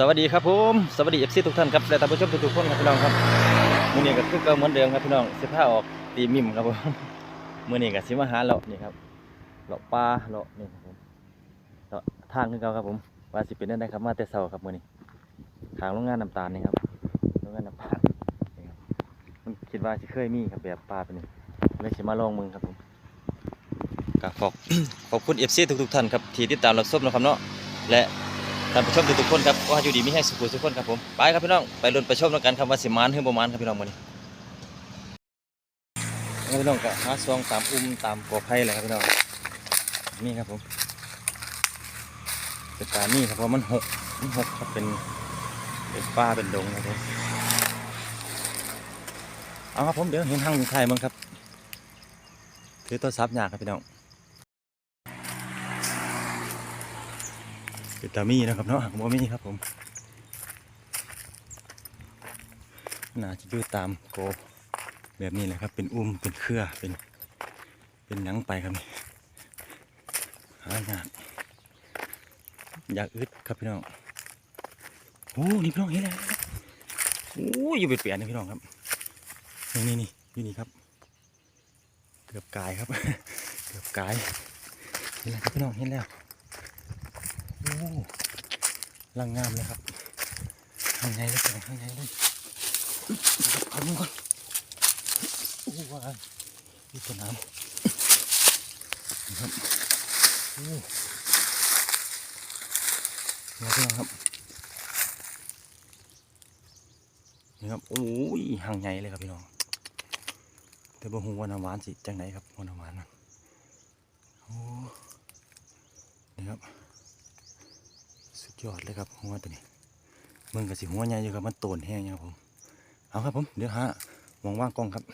สวัสดีครับผมสวัสดีเอฟซีทุกท่านครับและท่านผู้ชมทุกๆคนครับพี่น้องครับมื้อนี้ก็คือเก่าเหมือนเดิมครับพี่น้องเสื้อผ้าออกตีมิมครับผมมื้อนี้ก็สิมาหาเลาะนี่ครับเลาปลาเลาะนี่ครับผมเลาทางคือเก่าครับผมว่าสิเป็นได้ครับมาแต่เช้าครับมื้อนี้ทางโรงงานน้ำตาลนี่ครับโรงงานน้ำตาลนี่ครับมันคิดว่าสิเคยมีครับแบบปลาเป็นนี่เลยสิมาลองมึงครับผมก็ขอบขอบคุณ FC ทุกๆท่านครับที่ติดตามรับชมนะครับเนาะและ ท่านผู้ชมทุกๆคนครับก็อยู่ดีไมีให้สุขทุกคนครับผมไปครับพี่น้องไปลุ้นไปชมแล้วกันครับว่าสิมานหรือบ่มานครับพี่น้องมื้อนี้พี่น้องก็หาซองตามอุ้มตามกอไผ่เลยครับพี่น้องนี่ครับผมเป็นตานี่ครับเพราะมันหกมันหกครับเป็นเป็นป่าเป็นดงครับผมเอาครับผมเดี๋ยวเห็นทางไทยมั้งครับถือโตัวซับยากครับพี่น้อง เป็นตามีนะครับเนาะผมมีครับผมน่าจะอยู่ตามโกแบบนี้แหละครับ เป็นอุ้มเป็นเครือเป็น เป็นหนังไปครับนี่หายากอยากอึดครับพี่น้องโอ้นี่พี่น้องเห็นแล้วโอ้ยอยู่เปลี่ยนๆนะพี่น้องครับนี่นี่นี่อยู่นี่ครับ เกือบกายครับ เกือบกายเห็นแล้วครับพี่น้องเห็นแล้ว ลังงามเลยครับข้างในเลยข้างในเลยเอาดูก่อนโอ้ว้ายนี่ตัวน้ำครับโอ้นี่พี่น้องครับนี่ครับโอ้ยห่างใหญ่เลยครับพี่น้อง แต่บ่ฮู้ว่าน้ำหวานสิจังไหนครับว่าน้ำหวานนะโอ้นี่ครับ ยอดเลยครับหัวตัวนี้มึงกับสิหัวใหญ่อยู่ครับมันโตนแห้งนะครับผมเอาครับผมเดี๋ยวฮะมองว่างกล้องครับ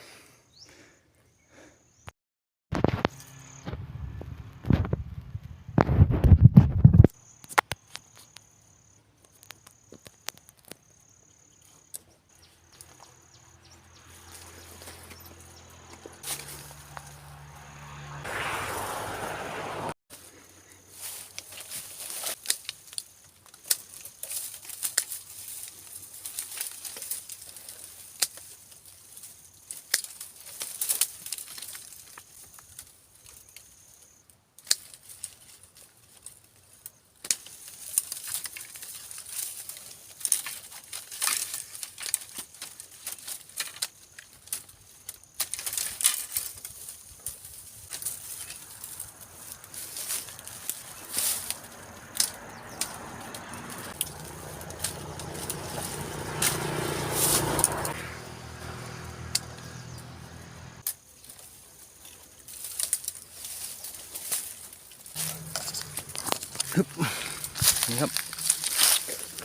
นี่ครับ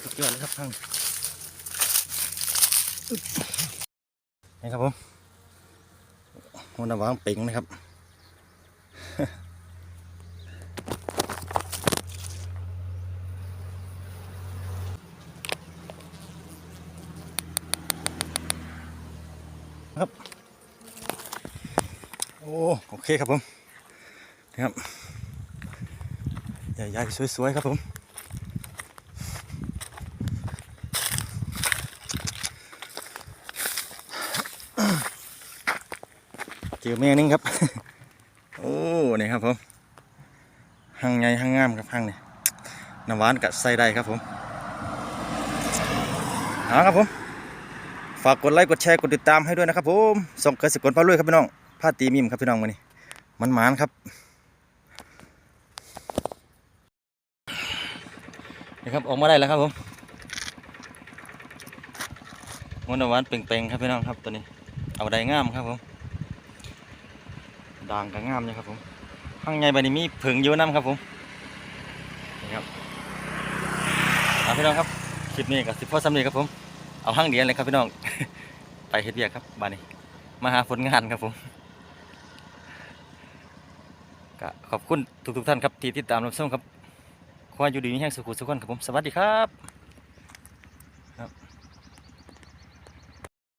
สุดยอดเลยครับพังนี่ครับผมหัน้าวางเป่งนะครับครับ โอ้ โอเคครับผมนี่ครับ ใหญ่ๆสวยๆครับผมเจอแม่นึงครับ โอ้นี่ครับผมหังใหญ่หังงามครับหังนี่น้ำหวานกับใส่ได้ครับผมเอาครับผม ฝากกดไลค์กดแชร์กดติดตามให้ด้วยนะครับผมส่งเกษตรกรพาลุยครับพี่น้องพาตีมิมครับพี่น้องวันนี้มันหมานครับ นี่ครับออกมาได้แล้วครับผมงวนหวานเป่งๆครับพี่น้องครับตัวนี้ เอาได้งามครับผมด่างก็งามเลยครับผมข้างในใบนี้มีผึ่งอยู่น้ำครับผมนี่ครับเอาพี่น้องครับคลิปนี้กับสิพ่อสำเร็จครับผมเอาห้างเดียวเลยครับพี่น้องไปเฮ็ดเวียกครับบ้านนี้มาหาผลงานครับผมก็ขอบคุณทุกๆท่านครับที่ติดตามรับชมครับ ขออยู่ดีมีแห้งสุขุสุขคนครับผม สวัสดีครับ